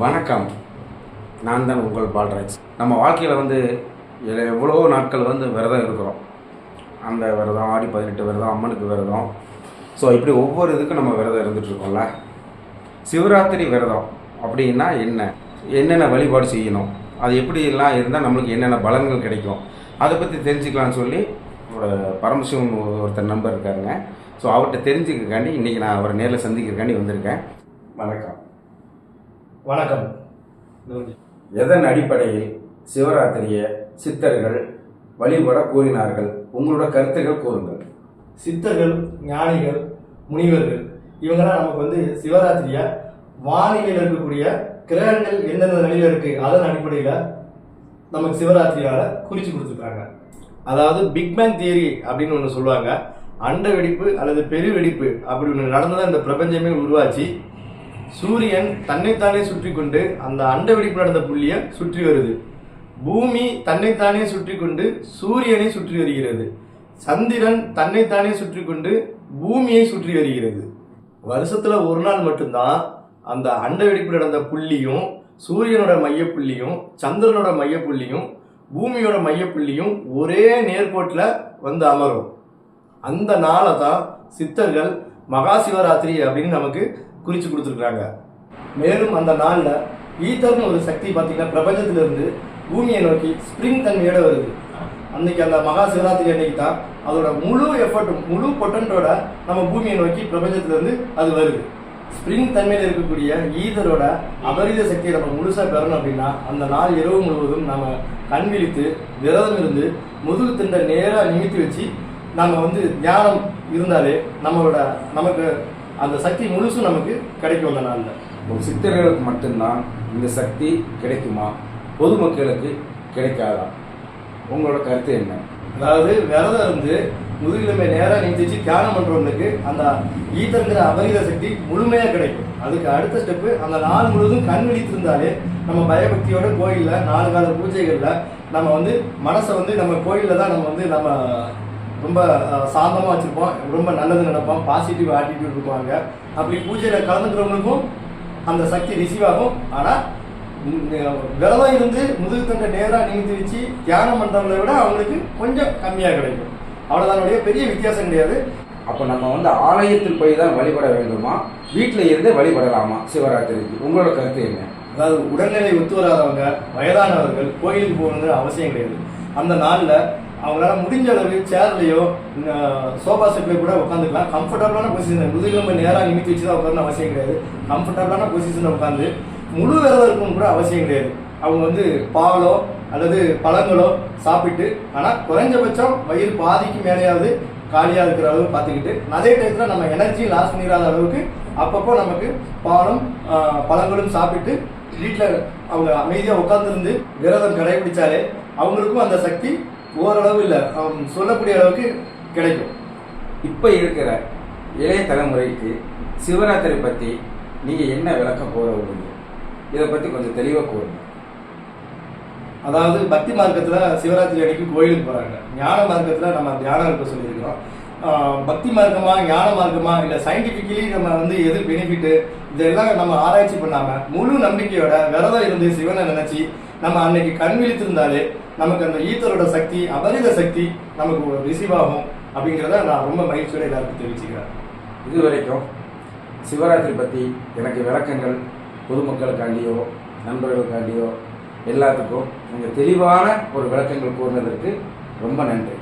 வணக்கம். நான் தான் உங்கள் பால்ராஜ். நம்ம வாழ்க்கையில் வந்து எவ்வளோ நாட்கள் வந்து விரதம் இருக்கிறோம். அந்த விரதம் ஆடி பதினெட்டு விரதம் அம்மனுக்கு விரதம். ஸோ இப்படி ஒவ்வொரு இதுக்கும் நம்ம விரதம் இருந்துகிட்ருக்கோம்ல சிவராத்திரி விரதம் அப்படின்னா என்ன? என்னென்ன வழிபாடு செய்யணும்? அது எப்படிலாம் இருந்தால் நம்மளுக்கு என்னென்ன பலன்கள் கிடைக்கும்? அதை பற்றி தெரிஞ்சுக்கலாம்னு சொல்லி பரமசிவன் ஒருத்தர் நம்பர் இருக்காருங்க. ஸோ அவர்கிட்ட தெரிஞ்சுக்கிறக்காண்டி இன்றைக்கி நான் அவரை நேரில் சந்திக்கிறக்காண்டி வந்திருக்கேன். வணக்கம். வணக்கம். எதன் அடிப்படையில் சிவராத்திரியை சித்தர்கள் வழிபட கூறினார்கள்? உங்களோட கருத்துக்கள் கூறுங்கள். சித்தர்கள் ஞானிகள் முனிவர்கள் இவங்கெல்லாம் நமக்கு வந்து சிவராத்திரிய வானிலையில் இருக்கக்கூடிய கிரகங்கள் எந்தெந்த நிலையில இருக்கு அதன் அடிப்படையில் நமக்கு சிவராத்திரியால குறிச்சு கொடுத்துருக்காங்க. அதாவது பிக் பேங் தியரி அப்படின்னு ஒன்று சொல்லுவாங்க. அண்ட வெடிப்பு அல்லது பெரு வெடிப்பு அப்படி ஒன்று நடந்ததான் இந்த பிரபஞ்சமே உருவாச்சு. சூரியன் தன்னைத்தானே சுற்றி கொண்டு அந்த அண்ட வெடிப்பு நடந்த புள்ளியை சுற்றி வருது. பூமி தன்னைத்தானே சுற்றி கொண்டு சூரியனை சுற்றி வருகிறது. சந்திரன் தன்னைத்தானே சுற்றி கொண்டு பூமியை சுற்றி வருகிறது. வருஷத்துல ஒரு நாள் மட்டும்தான் அந்த அண்ட வெடிப்பு நடந்த புள்ளியும் சூரியனோட மையப்புள்ளியும் சந்திரனோட மையப்புள்ளியும் பூமியோட மையப்புள்ளியும் ஒரே நேர்கோட்டில் வந்து அமரும். அந்த நாளை தான் சித்தர்கள் மகா சிவராத்திரி அப்படின்னு நமக்கு குறித்து கொடுத்துருக்குறாங்க. மேலும் அந்த நாளில் ஈத்தர்னு ஒரு சக்தி பார்த்தீங்கன்னா பிரபஞ்சத்திலிருந்து பூமியை நோக்கி ஸ்ப்ரிங் தன்மையோட வருது. அன்னைக்கு அந்த மகா சிவராத்திரி அன்னைக்கு தான் அதோட முழு எஃபர்ட்டும் முழு பொட்டன்ட்டோட நம்ம பூமியை நோக்கி பிரபஞ்சத்திலிருந்து அது வருது. ஸ்ப்ரிங் தன்மையில் இருக்கக்கூடிய ஈதரோட அபரித சக்தியை நம்ம முழுசாக பெறணும் அப்படின்னா அந்த நாள் இரவு முழுவதும் நம்ம கண் விழித்து விரதம் இருந்து முதுகு திண்டை நேராக நிமித்தி வச்சு நம்ம வந்து தியானம் இருந்தாலே நம்மளோட நமக்கு அந்த சக்தி முழுசும் நமக்கு கிடைக்கும் அந்த நாளில். ஒரு சித்தர்களுக்கு மட்டும்தான் இந்த சக்தி கிடைக்குமா? பொதுமக்களுக்கு கிடைக்காதா? உங்களோட கருத்து என்ன? அதாவது விரதம் இருந்து முதுகிலுமே நேராக நிமித்திச்சு தியானம் பண்றவங்களுக்கு அந்த ஈத்தங்கிற அபரித சக்தி முழுமையா கிடைக்கும். அதுக்கு அடுத்த ஸ்டெப்பு அந்த நாள் முழுவதும் கண் விழித்திருந்தாலே நம்ம பயபக்தியோட கோயில்ல நாலு கால பூஜைகள்ல நம்ம வந்து மனசை வந்து நம்ம கோயில்ல தான் நம்ம வந்து நம்ம ரொம்ப அஹ், சாந்தமா வச்சிருப்போம். ரொம்ப நல்லது நினைப்போம் பாசிட்டிவ் ஆட்டிடியூட் இருப்பாங்க அப்படி பூஜையில கலந்துக்கிறவங்களுக்கும் அந்த சக்தி ரிசீவ் ஆகும். ஆனா உம், விரதம் இருந்து முதுகு தண்டை நேராக நிமித்தி வச்சு தியானம் பண்றவங்களை விட அவங்களுக்கு கொஞ்சம் கம்மியா கிடைக்கும். அவ்வளவுதானுடைய பெரிய வித்தியாசம் கிடையாது. அப்போ நம்ம வந்து ஆலயத்தில் போய் தான் வழிபட வேண்டுமா? வீட்டில் இருந்தே வழிபடலாமா? சிவராத்திரிக்கு. உங்களோட கருத்து என்ன? அதாவது உடல்நிலை ஒத்து வராதவங்க வயதானவர்கள் கோயிலுக்கு போகணுங்கிற அவசியம் கிடையாது. அந்த நாள்ல அவங்களால முடிஞ்ச அளவு சேர்லையோ சோஃபா செட்ல கூட உட்காந்துக்கலாம் கம்ஃபர்டபுளான பொசிஷன் முதுகெலும்பு நேராக நிமித்தி வச்சு தான் உட்காரணும் அவசியம் கிடையாது. கம்ஃபர்டபுளான பொசிஷனில் உட்காந்து முழு விரதம் இருக்கணும் கூட அவசியம் கிடையாது. அவங்க வந்து பாலோ அல்லது பழங்களோ சாப்பிட்டு ஆனால் குறைஞ்சபட்சம் வயிறு பாதிக்கு மேலேயாவது காலியாக இருக்கிற அளவு பார்த்துக்கிட்டு அதே டயத்துல நம்ம எனர்ஜி லாஸ் பண்ணிடாத அளவுக்கு அப்பப்போ நமக்கு பாலும் பழங்களும் சாப்பிட்டு வீட்டில் அவங்க அமைதியாக உட்காந்துருந்து விரதம் கடைபிடிச்சாலே அவங்களுக்கும் அந்த சக்தி ஓரளவு இல்லை சொல்லக்கூடிய அளவுக்கு கிடைக்கும். இப்போ இருக்கிற இளைய தலைமுறைக்கு சிவராத்திரி பற்றி நீங்கள் என்ன விளக்கம் கூற விடுங்க இதை பற்றி கொஞ்சம் தெளிவாக கூறுங்க. அதாவது பக்தி மார்க்கத்தில் சிவராத்திரி அன்னைக்கு கோயிலுக்கு போகிறாங்க ஞான மார்க்கத்தில் நம்ம தியானம் இருக்க சொல்லியிருக்கிறோம். பக்தி மார்க்கமா ஞான மார்க்கமா இல்ல சயின்டிபிக்கலி நம்ம வந்து எது பெனிஃபிட் இதெல்லாம் நம்ம ஆராய்ச்சி பண்ணாம முழு நம்பிக்கையோட விரதம் இருந்து சிவனை நினைச்சு நம்ம அன்னைக்கு கண் விழித்திருந்தாலே நமக்கு அந்த ஈத்தரோட சக்தி அபரித சக்தி நமக்கு ரிசீவ் ஆகும் அப்படிங்கிறத நான் ரொம்ப மகிழ்ச்சியோட எல்லாருக்கும் தெரிவிச்சுக்கிறேன். இது வரைக்கும் சிவராத்திரி பற்றி எனக்கு விளக்கங்கள் பொதுமக்களுக்காண்டியோ நண்பர்களுக்காண்டியோ எல்லாத்துக்கும் நீங்கள் தெளிவான ஒரு விளக்கங்கள் கூறினதற்கு ரொம்ப நன்றி.